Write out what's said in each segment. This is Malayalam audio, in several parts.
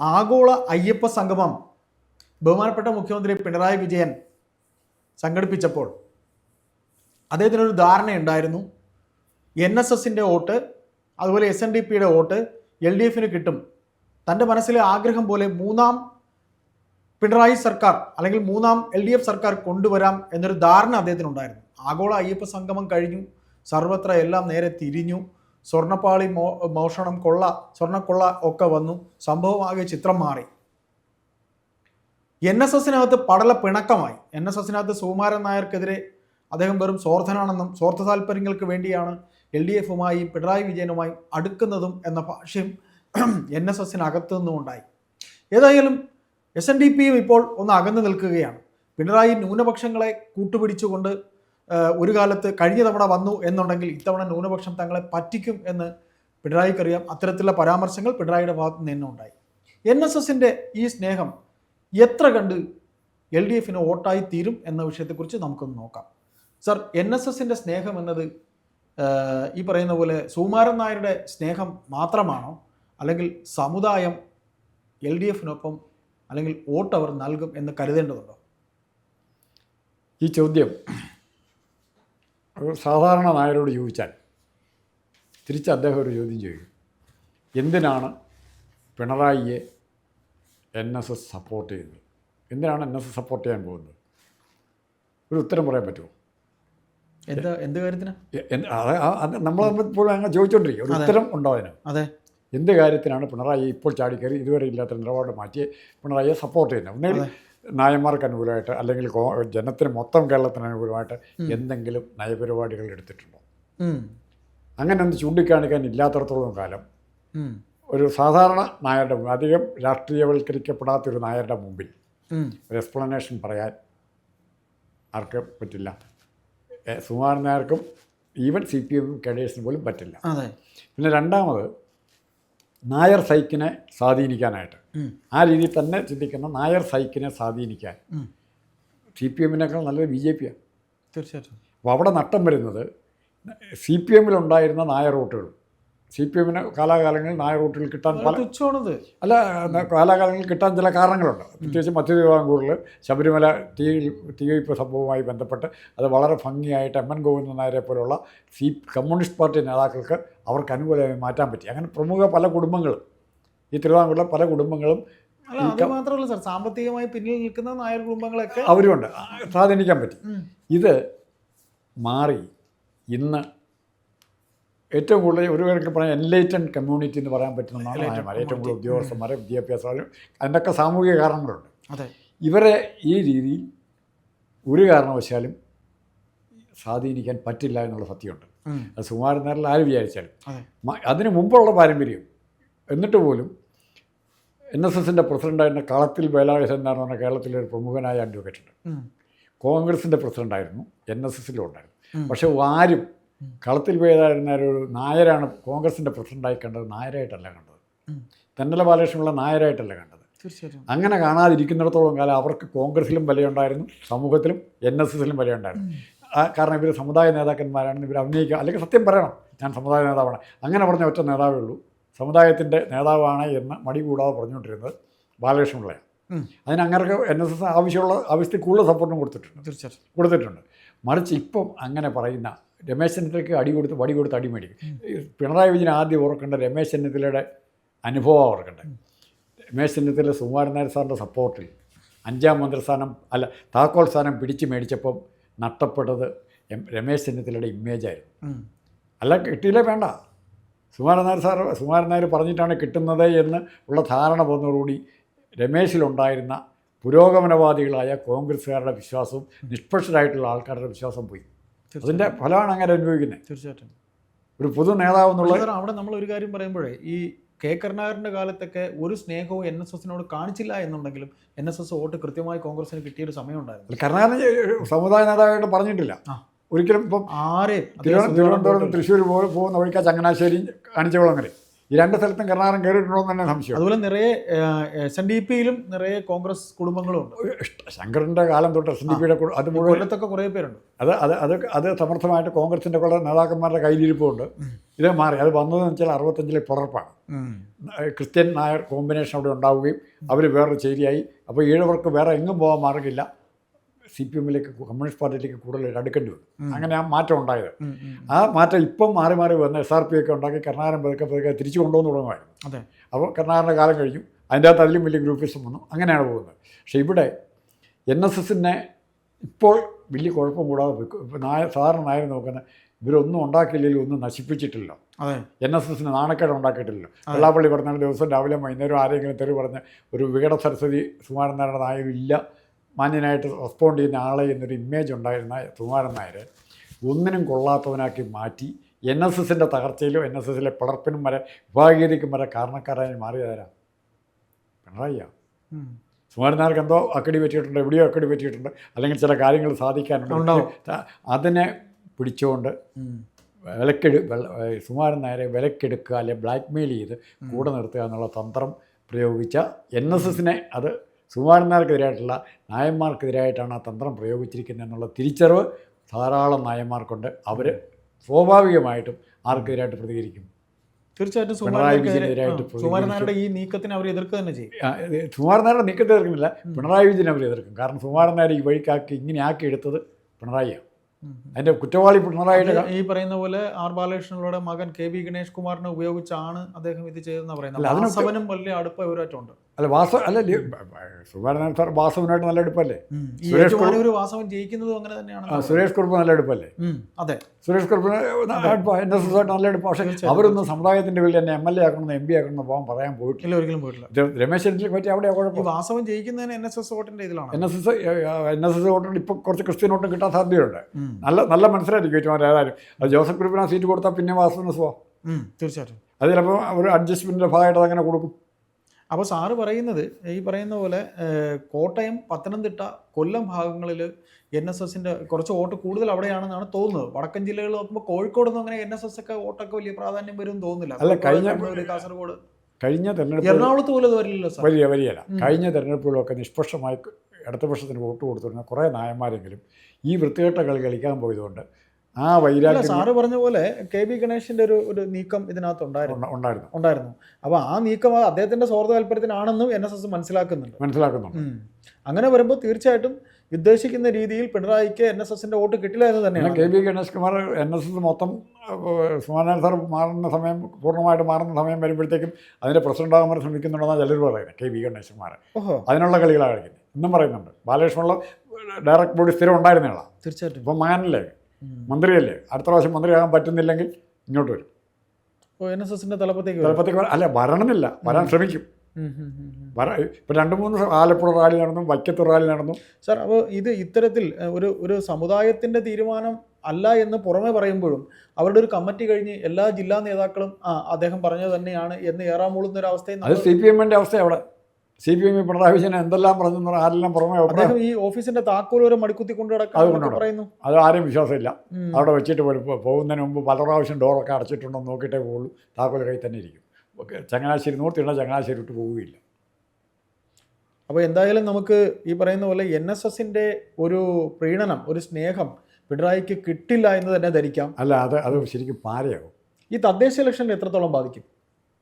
ആഗോള അയ്യപ്പ സംഗമം ബഹുമാനപ്പെട്ട മുഖ്യമന്ത്രി പിണറായി വിജയൻ സംഘടിപ്പിച്ചപ്പോൾ അദ്ദേഹത്തിനൊരു ധാരണയുണ്ടായിരുന്നു. എൻ എസ് എസിന്റെ വോട്ട് അതുപോലെ എസ് എൻ ഡി പിയുടെ വോട്ട് എൽ ഡി എഫിന് കിട്ടും. തന്റെ മനസ്സിലെ ആഗ്രഹം പോലെ മൂന്നാം പിണറായി സർക്കാർ അല്ലെങ്കിൽ മൂന്നാം എൽ ഡി എഫ് സർക്കാർ കൊണ്ടുവരാം എന്നൊരു ധാരണ അദ്ദേഹത്തിനുണ്ടായിരുന്നു. ആഗോള അയ്യപ്പ സംഗമം കഴിഞ്ഞു. സർവത്ര എല്ലാം നേരെ തിരിഞ്ഞു. സ്വർണപ്പാളി മോ മോഷണം കൊള്ള സ്വർണക്കൊള്ള ഒക്കെ വന്നു. സംഭവം ചിത്രം മാറി. എൻ എസ് എസിനകത്ത് പടല പിണക്കമായി. എൻ എസ് എസിനകത്ത് സുകുമാരൻ നായർക്കെതിരെ അദ്ദേഹം വെറും സ്വാർത്ഥനാണെന്നും സ്വാർത്ഥ താല്പര്യങ്ങൾക്ക് വേണ്ടിയാണ് എൽ ഡി എഫുമായും പിണറായി വിജയനുമായും അടുക്കുന്നതും എന്ന ഭാഷ്യം എൻ എസ് എസിനകത്തു നിന്നും ഉണ്ടായി ഏതായാലും എസ് എൻ ഡി പിയും ഇപ്പോൾ ഒന്ന് അകന്നു നിൽക്കുകയാണ്. പിണറായി ന്യൂനപക്ഷങ്ങളെ കൂട്ടുപിടിച്ചുകൊണ്ട് ഒരു കാലത്ത് കഴിഞ്ഞ തവണ വന്നു എന്നുണ്ടെങ്കിൽ ഇത്തവണ ന്യൂനപക്ഷം തങ്ങളെ പറ്റിക്കും എന്ന് പിണറായിക്കറിയാം. അത്തരത്തിലുള്ള പരാമർശങ്ങൾ പിണറായിയുടെ ഭാഗത്തു നിന്ന് ഉണ്ടായി. എൻ എസ് എസിന്റെ ഈ സ്നേഹം എത്ര കണ്ട് എൽ ഡി എഫിന് വോട്ടായി തീരും എന്ന വിഷയത്തെക്കുറിച്ച് നമുക്കൊന്ന് നോക്കാം. സർ എൻ എസ് എസിന്റെ സ്നേഹം എന്നത് ഈ പറയുന്ന പോലെ സുകുമാരൻ നായരുടെ സ്നേഹം മാത്രമാണോ? അല്ലെങ്കിൽ സമുദായം എൽ ഡി എഫിനൊപ്പം അല്ലെങ്കിൽ വോട്ട് അവർ നൽകും എന്ന് കരുതേണ്ടതുണ്ടോ? ഈ ചോദ്യം ഒരു സാധാരണ നായരോട് ചോദിച്ചാൽ തിരിച്ച് അദ്ദേഹം ഒരു ചോദ്യം ചോദിക്കും. എന്തിനാണ് പിണറായിയെ എൻ എസ് എസ് സപ്പോർട്ട് ചെയ്യുന്നത്? എന്തിനാണ് എൻ എസ് എസ് സപ്പോർട്ട് ചെയ്യാൻ പോകുന്നത്? ഒരു ഉത്തരം പറയാൻ പറ്റുമോ? എന്താ എന്ത് കാര്യത്തിന്? എ- എന്ത്- അത് ആ- നമ്മൾ ഇപ്പോഴും അങ്ങനെ ചോദിച്ചുകൊണ്ടിരിക്കും ഒരു ഉത്തരം ഉണ്ടോ അതിന്? അതെ. എന്ത് കാര്യത്തിനാണ് പിണറായി ഇപ്പോൾ ചാടിക്കയറി ഇതുവരെ ഇല്ലാത്ത നിലപാട് മാറ്റി പിണറായിയെ സപ്പോർട്ട് ചെയ്യുന്നത്? ഒന്നുകിൽ നായന്മാർക്ക് അനുകൂലമായിട്ട് അല്ലെങ്കിൽ ജനത്തിന് മൊത്തം കേരളത്തിന് അനുകൂലമായിട്ട് എന്തെങ്കിലും നയപരിപാടികൾ എടുത്തിട്ടുണ്ടോ. അങ്ങനെ ഒന്ന് ചൂണ്ടിക്കാണിക്കാൻ ഇല്ലാത്തടത്തോളം കാലം. ഒരു സാധാരണ നായരുടെ മുമ്പിൽ അധികം രാഷ്ട്രീയവൽക്കരിക്കപ്പെടാത്തൊരു നായരുടെ മുമ്പിൽ. ഒരു എക്സ്പ്ലനേഷൻ പറയാൻ ആർക്ക് പറ്റില്ല സുമാരൻ നായർക്കും ഈവൻ സി പി എമ്മും കേഡേഴ്സിനും പോലും പറ്റില്ല പിന്നെ രണ്ടാമത് നായർ സൈക്കിനെ സ്വാധീനിക്കാനായിട്ട്. ആ രീതിയിൽ തന്നെ ചിന്തിക്കുന്ന നായർ സൈക്കിനെ സ്വാധീനിക്കാൻ. സി പി എമ്മിനേക്കാൾ നല്ലത് ബി ജെ പിയാണ് തീർച്ചയായിട്ടും. അപ്പോൾ അവിടെ നട്ടം വരുന്നത് സി പി എമ്മിലുണ്ടായിരുന്ന നായർ വോട്ടുകൾ സി പി എമ്മിന് കാലാകാലങ്ങളിൽ നായർ വോട്ടുകൾ കിട്ടാൻ പല തുച്ഛമാണത്. അല്ല കാലാകാലങ്ങളിൽ കിട്ടാൻ ചില കാരണങ്ങളുണ്ട്. പ്രത്യേകിച്ച് മധ്യ തിരുവിതാംകൂറിൽ ശബരിമല തീ തീവയ്പ്പ് സംഭവവുമായി ബന്ധപ്പെട്ട് അത് വളരെ ഭംഗിയായിട്ട് എം എൻ ഗോവിന്ദൻ നായരെ പോലുള്ള സി കമ്മ്യൂണിസ്റ്റ് പാർട്ടി നേതാക്കൾക്ക് അവർക്ക് അനുകൂലമായി മാറ്റാൻ പറ്റി. അങ്ങനെ പ്രമുഖ പല കുടുംബങ്ങളും ഈ തിരുവിതാംകൂറിലെ പല കുടുംബങ്ങളും അല്ല അത് മാത്രമല്ല സാർ സാമ്പത്തികമായി പിന്നിൽ നിൽക്കുന്ന നായർ കുടുംബങ്ങളൊക്കെ അവരുണ്ട്. സ്വാധീനിക്കാൻ പറ്റി. ഇത് മാറി ഇന്ന് ഏറ്റവും കൂടുതൽ ഒരു കണക്കിന് പറയാൻ എൻലൈറ്റൻ കമ്മ്യൂണിറ്റി എന്ന് പറയാൻ പറ്റുന്ന നാളെ ഏറ്റവും കൂടുതൽ ഉദ്യോഗസ്ഥന്മാരെ വിദ്യാഭ്യാസം അതിന്റെയൊക്കെ സാമൂഹിക കാരണങ്ങളുണ്ട്. അതെ. ഇവരെ ഈ രീതിയിൽ ഒരു കാരണവശാലും സ്വാധീനിക്കാൻ പറ്റില്ല എന്നുള്ള സത്യമുണ്ട്. അത് സുമാരൻ നേരിൽ ആര് വിചാരിച്ചാലും. അതിനു മുമ്പുള്ള പാരമ്പര്യം എന്നിട്ട് പോലും എൻ എസ് എസിന്റെ പ്രസിഡന്റായിരുന്ന കളത്തിൽ ബേലാകേശൻ എന്ന് പറഞ്ഞ കേരളത്തിലെ ഒരു പ്രമുഖനായ അഡ്വക്കേറ്റ് ഉണ്ട്. കോൺഗ്രസിന്റെ പ്രസിഡന്റായിരുന്നു എൻ എസ് എസിലും ഉണ്ടായിരുന്നു. പക്ഷേ ആരും കളത്തിൽ പോയതായിരുന്ന ഒരു നായരാണ് കോൺഗ്രസിന്റെ പ്രസിഡന്റായി കണ്ടത് നായരായിട്ടല്ല കണ്ടത്. തെന്നല ബാലകൃഷ്ണനുള്ള നായരായിട്ടല്ല കണ്ടത്. തീർച്ചയായിട്ടും. അങ്ങനെ കാണാതിരിക്കുന്നിടത്തോളം കാലം അവർക്ക് കോൺഗ്രസിലും വിലയുണ്ടായിരുന്നു സമൂഹത്തിലും എൻ എസ് എസിലും വിലയുണ്ടായിരുന്നു. കാരണം ഇവർ സമുദായ നേതാക്കന്മാരാണ് ഇവർ അഭിനയിക്കുക അല്ലെങ്കിൽ സത്യം പറയണം ഞാൻ സമുദായ നേതാവാണ്. അങ്ങനെ പറഞ്ഞ ഒറ്റ നേതാവേ ഉള്ളൂ. സമുദായത്തിന്റെ നേതാവാണ് എന്ന് മടി കൂടാതെ പറഞ്ഞുകൊണ്ടിരുന്നത് ബാലകൃഷ്ണപിള്ളയാണ്. ഉം. അതിന് അങ്ങനെ എൻ എസ് എസ് ആവശ്യമുള്ള ആവശ്യത്തിൽ കൂടുതൽ സപ്പോർട്ടും കൊടുത്തിട്ടുണ്ട്. തീർച്ചയായിട്ടും. കൊടുത്തിട്ടുണ്ട്. മറിച്ച് ഇപ്പം അങ്ങനെ പറയുന്ന രമേശ് ചെന്നിത്തലയ്ക്ക് അടി കൊടുത്ത് വടി കൊടുത്ത് അടി മേടിക്കും. പിണറായി വിജയൻ ആദ്യം ഓർക്കേണ്ട രമേശ് ചെന്നിത്തലയുടെ അനുഭവം ഓർക്കേണ്ടത് രമേശ് ചെന്നിത്തല സുകുമാരൻ നായർ സാറിന്റെ സപ്പോർട്ടിൽ അഞ്ചാം മന്ത്രിസ്ഥാനം അല്ല താക്കോൽ സ്ഥാനം പിടിച്ച് മേടിച്ചപ്പം നഷ്ടപ്പെട്ടത് എം രമേശ് ചെന്നിത്തലയുടെ ഇമേജായിരുന്നു അല്ല കിട്ടിയില്ലേ വേണ്ട. സുകുമാരൻ നായർ സാർ സുകുമാരൻ നായർ പറഞ്ഞിട്ടാണ് കിട്ടുന്നത് എന്ന് ഉള്ള ധാരണ വന്നതോടുകൂടി രമേശിലുണ്ടായിരുന്ന പുരോഗമനവാദികളായ കോൺഗ്രസ്സുകാരുടെ വിശ്വാസവും നിഷ്പക്ഷരായിട്ടുള്ള ആൾക്കാരുടെ വിശ്വാസം പോയി. അതിന്റെ ഫലമാണ് അങ്ങനെ അനുഭവിക്കുന്നത്. തീർച്ചയായിട്ടും. ഒരു പൊതു നേതാവ് എന്നുള്ളത് അവിടെ നമ്മൾ ഒരു കാര്യം പറയുമ്പോഴേ ഈ കെ കരുണാകരന്റെ കാലത്തൊക്കെ ഒരു സ്നേഹവും എൻ എസ് എസിനോട് കാണിച്ചില്ല എന്നുണ്ടെങ്കിലും എൻ എസ് എസ് വോട്ട് കൃത്യമായി കോൺഗ്രസിന് കിട്ടിയൊരു സമയമുണ്ടായിരുന്നു. കരുണാകരൻ സമുദായ നേതാവായിട്ട് പറഞ്ഞിട്ടില്ല. ഒരിക്കലും ഇപ്പം ആരെയും തിരുവനന്തപുരം തൃശ്ശൂർ പോകുന്ന വഴിക്കാ ചങ്ങനാശ്ശേരി കാണിച്ചകുളങ്ങര ഈ രണ്ട് സ്ഥലത്തും കർണാടകം കയറിയിട്ടുണ്ടോ എന്ന് തന്നെ സംശയം. അതുപോലെ നിറയെ എസ് എൻ ഡി പിയിലും നിറയെ കോൺഗ്രസ് കുടുംബങ്ങളും ഉണ്ട് ശങ്കറിന്റെ കാലം തൊട്ട് എസ് എൻ ഡി പിയുടെ അത് മുഴുവൻ കൊല്ലത്തൊക്കെ കുറേ പേരുണ്ട്. അത് അത് അത് അത് സമർത്ഥമായിട്ട് കോൺഗ്രസിന്റെ കുറെ നേതാക്കന്മാരുടെ കയ്യിലിരിപ്പുണ്ട്. ഇത് മാറി. അത് വന്നതെന്ന് വെച്ചാൽ അറുപത്തഞ്ചിലെ പുറപ്പാണ് ക്രിസ്ത്യൻ നായർ കോമ്പിനേഷൻ അവിടെ ഉണ്ടാവുകയും അവർ വേറൊരു ചേരിയായി. അപ്പോൾ ഈഴവർക്ക് വേറെ എങ്ങും പോകാൻ മാർഗമില്ല. സി പി എമ്മിലേക്ക് കമ്മ്യൂണിസ്റ്റ് പാർട്ടിയിലേക്ക് കൂടുതൽ അടുക്കേണ്ടി വന്നു. അങ്ങനെ ആ മാറ്റം ഉണ്ടായത്. ആ മാറ്റം ഇപ്പം മാറി മാറി വന്ന് എസ് ആർ പി ഒക്കെ ഉണ്ടാക്കി കർണാടകം പതുക്കെ പതുക്കെ തിരിച്ചു കൊണ്ടുവന്ന് തുടങ്ങുമായിരുന്നു അതെ. അപ്പോൾ കർണാടക കാലം കഴിഞ്ഞു. അതിന്റെ അകത്ത് അതിലും വലിയ ഗ്രൂപ്പിസം വന്നു. അങ്ങനെയാണ് പോകുന്നത്. പക്ഷേ ഇവിടെ എൻ എസ് എസിനെ ഇപ്പോൾ വലിയ കുഴപ്പം കൂടാതെ നായ സാധാരണ നായർ നോക്കുന്ന ഇവരൊന്നും ഉണ്ടാക്കിയില്ലെങ്കിൽ ഒന്നും നശിപ്പിച്ചിട്ടില്ല. അതെ. എൻ എസ് എസിന് നാണക്കേട് ഉണ്ടാക്കിയിട്ടില്ലല്ലോ വെള്ളാപ്പള്ളി പറഞ്ഞ ദിവസം രാവിലെ വൈകുന്നേരം ആരെങ്കിലും തെറി പറഞ്ഞ് ഒരു വികട സരസ്വതി സുമാരൻ നായരും ഇല്ല. മാന്യനായിട്ട് റെസ്പോണ്ട് ചെയ്യുന്ന ആളെ എന്നൊരു ഇമേജ് ഉണ്ടായിരുന്ന സുകുമാരൻ നായർ ഒന്നിനും കൊള്ളാത്തവനാക്കി മാറ്റി എൻ എസ് എസിന്റെ തകർച്ചയിലും എൻ എസ് എസിലെ പിളർപ്പിനും വരെ വിഭാഗീയതയ്ക്കും വരെ കാരണക്കാരായി മാറിയതാരാ? പിണറായിയാണ് സുമാരൻ നായർക്ക് എന്തോ അക്കടി പറ്റിയിട്ടുണ്ട് എവിടെയോ അക്കടി പറ്റിയിട്ടുണ്ട് അല്ലെങ്കിൽ ചില കാര്യങ്ങൾ സാധിക്കാനുണ്ട്. അതിനെ പിടിച്ചുകൊണ്ട്. വിലക്കെടു സുമാരൻ നായരെ വിലക്കെടുക്കുക അല്ലെ ബ്ലാക്ക്മെയിൽ ചെയ്ത് കൂടെ നിർത്തുക എന്നുള്ള തന്ത്രം പ്രയോഗിച്ച എൻ എസ് എസിനെ അത് സുകുമാരൻ നായർക്കെതിരായിട്ടുള്ള നായന്മാർക്കെതിരായിട്ടാണ് ആ തന്ത്രം പ്രയോഗിച്ചിരിക്കുന്നത് എന്നുള്ള തിരിച്ചറിവ് ധാരാളം നായന്മാർക്കുണ്ട്. അവർ സ്വാഭാവികമായിട്ടും ആർക്കെതിരായിട്ട് പ്രതികരിക്കും. തീർച്ചയായിട്ടും സുമാരനാരുടെ ഈ നീക്കത്തിന് അവർ എതിർക്കുക തന്നെ ചെയ്യും. നീക്കത്തെ എതിർക്കുന്നില്ല. പിണറായി വിജയൻ അവർ എതിർക്കും. കാരണം സുമാരനാരെ ഈ വഴിക്കാക്കി ഇങ്ങനെ ആക്കി എടുത്തത് പിണറായിയാണ് അതിന്റെ കുറ്റവാളി പിണറായിയുടെ ഈ പറയുന്ന പോലെ ആർ ബാലകൃഷ്ണനോട് മകൻ കെ വി ഗണേഷ് കുമാറിനെ ഉപയോഗിച്ചാണ് അദ്ദേഹം ഇത് ചെയ്തെന്ന് പറയുന്നത്. അതിനും വാസവനും വലിയ അടുപ്പ ഇവരായിട്ടുണ്ട്. അല്ല വാസ അല്ല നായർ സാർ വാസവനായിട്ട് നല്ല എടുപ്പല്ലേ? ഈ സുരേഷ് വാസവൻ ജയിക്കുന്നതും അങ്ങനെ തന്നെയാണ് ആ, സുരേഷ് കുറുപ്പ് നല്ല എടുപ്പല്ലേ? അതെ. സുരേഷ് കുറുപ്പിന് എൻ എസ് എസ് ആയിട്ട് നല്ല എടുപ്പ്. പക്ഷേ. അവരൊന്നും സമുദായത്തിന്റെ പേരിൽ എന്നെ എം എൽ എ ആക്കണമെന്ന് എം പി ആക്കണമെന്ന് പോകാൻ പറയാൻ പോയിട്ടില്ല. ഒരിക്കലും പോയിട്ടില്ല. രമേശ് ചെന്നിത്തലയെ പറ്റി അവിടെ കുഴപ്പം. വാസവൻ ജയിക്കുന്നതിന് എൻ എസ് എസ് വോട്ടിന്റെ ഇതിലാണ്. N S S N S S വോട്ടിന് ഇപ്പൊ കുറച്ച് ക്രിസ്ത്യൻ വോട്ടും കിട്ടാൻ സാധ്യതയുണ്ട്. നല്ല നല്ല മനസ്സിലായിരിക്കും ഏറ്റവും ഏതായാലും അത് ജോസഫ് കുറുപ്പിന് ആ സീറ്റ് കൊടുത്താൽ പിന്നെ വാസവന് സുഖം തീർച്ചയായിട്ടും. അത് ചിലപ്പോൾ ഒരു അഡ്ജസ്റ്റ്മെന്റിന്റെ ഭാഗമായിട്ട് അങ്ങനെ കൊടുക്കും. അപ്പോൾ സാറ് പറയുന്നത് ഈ പറയുന്ന പോലെ കോട്ടയം പത്തനംതിട്ട കൊല്ലം ഭാഗങ്ങളിൽ എൻ എസ് എസിന്റെ കുറച്ച് വോട്ട് കൂടുതൽ അവിടെയാണെന്നാണ് തോന്നുന്നത്. വടക്കൻ ജില്ലകൾ നോക്കുമ്പോൾ കോഴിക്കോടൊന്നും അങ്ങനെ എൻ എസ് എസ് ഒക്കെ വോട്ടൊക്കെ വലിയ പ്രാധാന്യം വരും തോന്നുന്നില്ല. അല്ല, കഴിഞ്ഞ- കാസർഗോഡ്. കഴിഞ്ഞ തെരഞ്ഞെടുപ്പ് എറണാകുളത്ത് പോലും വരില്ലല്ലോ സാർ. വലിയ വലിയല്ല കഴിഞ്ഞ തെരഞ്ഞെടുപ്പുകളൊക്കെ നിഷ്പക്ഷമായി ഇടതുപക്ഷത്തിന് വോട്ട് കൊടുത്തിരുന്ന കുറേ നായന്മാരെങ്കിലും ഈ വൃത്തികെട്ട കളി കളിക്കാൻ പോയതുകൊണ്ട് ആ വൈരാഗ്യം സാറ് പറഞ്ഞ പോലെ കെ ബി ഗണേഷിന്റെ ഒരു ഒരു നീക്കം ഇതിനകത്ത് ഉണ്ടായിരുന്നു. ഉണ്ടായിരുന്നു. ഉണ്ടായിരുന്നു. അപ്പോൾ ആ നീക്കം അദ്ദേഹത്തിന്റെ സ്വാർത്ഥ താല്പര്യത്തിനാണെന്നും എൻ എസ് എസ് മനസ്സിലാക്കുന്നുണ്ട്. മനസ്സിലാക്കുന്നുണ്ട്. അങ്ങനെ വരുമ്പോൾ തീർച്ചയായിട്ടും ഉദ്ദേശിക്കുന്ന രീതിയിൽ പിണറായിക്ക് എൻ എസ് എസിന്റെ വോട്ട് കിട്ടില്ല എന്ന് തന്നെയാണ്. K B Ganesh Kumar N S S മൊത്തം സുമാനാഥ് സാർ മാറുന്ന സമയം പൂർണമായിട്ട് മാറുന്ന സമയം വരുമ്പോഴത്തേക്കും അതിന്റെ പ്രസിഡന്റ് ആകാൻ വേണ്ടി ശ്രമിക്കുന്നുണ്ടെന്നാണ് ചിലർ പറയുന്നത് കെ ബി ഗണേഷ് കുമാർ. അതിനുള്ള കളികളാണ് കളിക്കുന്നത് ഇന്നും പറയുന്നുണ്ട്. ബാലകൃഷ്ണനുള്ള ഡയറക്ട് ബോഡി സ്ഥിരം ഉണ്ടായിരുന്നേളാം തീർച്ചയായിട്ടും. ഇപ്പം മകനല്ലേ? ഉം. മന്ത്രിയല്ലേ? അടുത്ത പ്രാവശ്യം മന്ത്രിയാകാൻ പറ്റുന്നില്ലെങ്കിൽ ഇങ്ങോട്ട് വരും. ഓ എൻ എസ് എസിന്റെ തലപ്പത്തേക്ക് തലപ്പത്തേക്ക് അല്ല വരണമെന്നില്ല. വരാൻ ശ്രമിക്കും. ഇപ്പൊ രണ്ട് മൂന്ന് ആലപ്പുഴ റാലി നടന്നു വൈക്കത്ത് റാലി നടന്നു. സാർ അപ്പോൾ ഇത് ഇത്തരത്തിൽ ഒരു ഒരു സമുദായത്തിന്റെ തീരുമാനം അല്ല എന്ന് പുറമെ പറയുമ്പോഴും അവരുടെ ഒരു കമ്മിറ്റി കഴിഞ്ഞ് എല്ലാ ജില്ലാ നേതാക്കളും ആ അദ്ദേഹം പറഞ്ഞത് തന്നെയാണ് എന്ന് ഏറാമൂളുന്ന ഒരു അവസ്ഥയും അത് സി പി എമ്മിന്റെ അവസ്ഥ അവിടെ. സി പി എമ്മിൽ പിണറായി വിജയൻ എന്തെല്ലാം പറഞ്ഞു ആരെല്ലാം പുറമെ ഈ ഓഫീസിന്റെ താക്കോൽ ഒരു മടിക്കുത്തി കൊണ്ട് പറയുന്നു. അത് ആരും വിശ്വാസമില്ല. അവിടെ വെച്ചിട്ട് പോകുന്നതിന് മുമ്പ് പല പ്രാവശ്യം ഡോറൊക്കെ അടച്ചിട്ടുണ്ടോ നോക്കിയിട്ടേ പോകുള്ളൂ താക്കോൽ കയ്യിൽ തന്നെ ഇരിക്കും. ചങ്ങനാശ്ശേരി നൂറ്റിയുള്ള ചങ്ങനാശ്ശേരി വിട്ട് പോവുകയില്ല. അപ്പോൾ എന്തായാലും നമുക്ക് ഈ പറയുന്ന പോലെ എൻ എസ് എസിന്റെ ഒരു പ്രീണനം ഒരു സ്നേഹം പിണറായിക്ക് കിട്ടില്ല എന്ന് തന്നെ ധരിക്കാം. അല്ല അത് അത് ശരിക്കും പാരയാകും ഈ തദ്ദേശ ഇലക്ഷനിൽ എത്രത്തോളം ബാധിക്കും?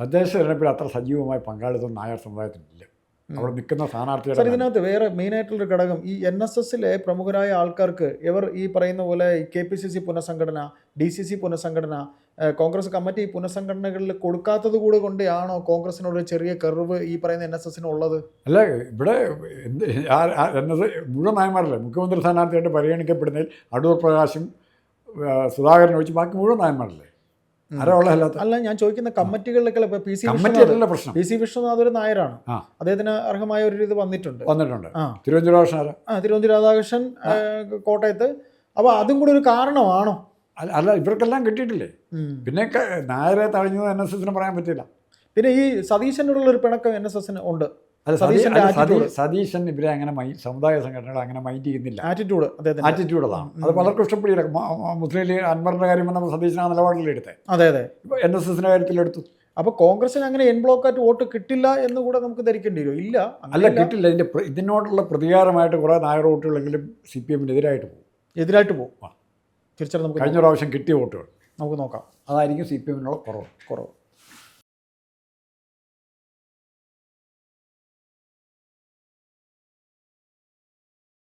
തദ്ദേശ തെരഞ്ഞെടുപ്പിൽ അത്ര സജീവമായി പങ്കാളിത്തം നായർ സമുദായത്തിനില്ല. അവിടെ നിൽക്കുന്ന സാർ സ്ഥാനാർത്ഥിയുടെ ഇതിനകത്ത് വേറെ മെയിൻ ആയിട്ടുള്ളൊരു ഘടകം ഈ എൻ എസ് എസിലെ പ്രമുഖരായ ആൾക്കാർക്ക് ഇവർ ഈ പറയുന്ന പോലെ കെ പി സി സി പുനഃസംഘടന ഡി സി സി പുനഃസംഘടന കോൺഗ്രസ് കമ്മിറ്റി പുനഃസംഘടനകളിൽ കൊടുക്കാത്തത് കൂടെ കൊണ്ടാണോ കോൺഗ്രസിനോട് ചെറിയ കെറിവ് ഈ പറയുന്ന എൻ എസ് എസിന് ഉള്ളത്? അല്ല ഇവിടെ എന്ത് മുഴുവൻ നായന്മാരല്ലേ? മുഖ്യമന്ത്രി സ്ഥാനാർത്ഥിയായിട്ട് പരിഗണിക്കപ്പെടുന്നതിൽ അടൂർ പ്രകാശും സുധാകരൻ ഒഴിച്ച് ബാക്കി മുഴുവൻ നായന്മാരല്ലേ? അല്ല ഞാൻ ചോദിക്കുന്ന കമ്മിറ്റികളിലൊക്കെ പി സി പ്രശ്നം. പി സി വിഷ്ണുനാഥ് ഒരു നായരാണ്. അദ്ദേഹത്തിന് അർഹമായ ഒരു ഇത് വന്നിട്ടുണ്ട്. വന്നിട്ടുണ്ട്. തിരുവനന്തപുരം ആ തിരുവനന്തപുരം രാധാകൃഷ്ണൻ കോട്ടയത്ത്. അപ്പോൾ അതും കൂടി ഒരു കാരണമാണോ? അല്ല ഇവർക്കെല്ലാം കിട്ടിയിട്ടില്ലേ? പിന്നെ നായരെ തഴഞ്ഞത് എൻ എസ് എസിന് പറയാൻ പറ്റില്ല പിന്നെ ഈ സതീശനോടുള്ള ഒരു പിണക്കം എൻ എസ് എസിന് ഉണ്ട്. അല്ല. സതീശൻ ഇവരെ അങ്ങനെ മൈ സമുദായ സംഘടനകൾ അങ്ങനെ മൈൻഡ് ചെയ്യുന്നില്ല. ആറ്റിറ്റ്യൂഡ് ആറ്റിറ്റ്യൂഡ് അതാണ് അത് പലർക്കും ഇഷ്ടപ്പെടില്ല. മുസ്ലിം ലീഗ് അൻവറിന്റെ കാര്യം സതീശൻ ആ നിലപാടിൽ എടുത്തത് അതെ അതെ. എൻ എസ് എസിന്റെ കാര്യത്തിലെടുത്തു അപ്പോൾ കോൺഗ്രസിന് അങ്ങനെ എൻ ബ്ലോക്കായിട്ട് വോട്ട് കിട്ടില്ല എന്ന് കൂടെ നമുക്ക് ധരിക്കേണ്ടി വരും. ഇല്ല അല്ല കിട്ടില്ല. ഇതിന്റെ ഇതിനോടുള്ള പ്രതികാരമായിട്ട് കുറേ നായർ വോട്ടുകളെങ്കിലും സി പി എമ്മിനെതിരായിട്ട് പോകും. എതിരായിട്ട് പോകും. തീർച്ചയായിട്ടും നമുക്ക് കഴിഞ്ഞ പ്രാവശ്യം കിട്ടിയ വോട്ടുകൾ. നമുക്ക് നോക്കാം. അതായിരിക്കും സി പി എമ്മിനുള്ള കുറവ്. കുറവ്.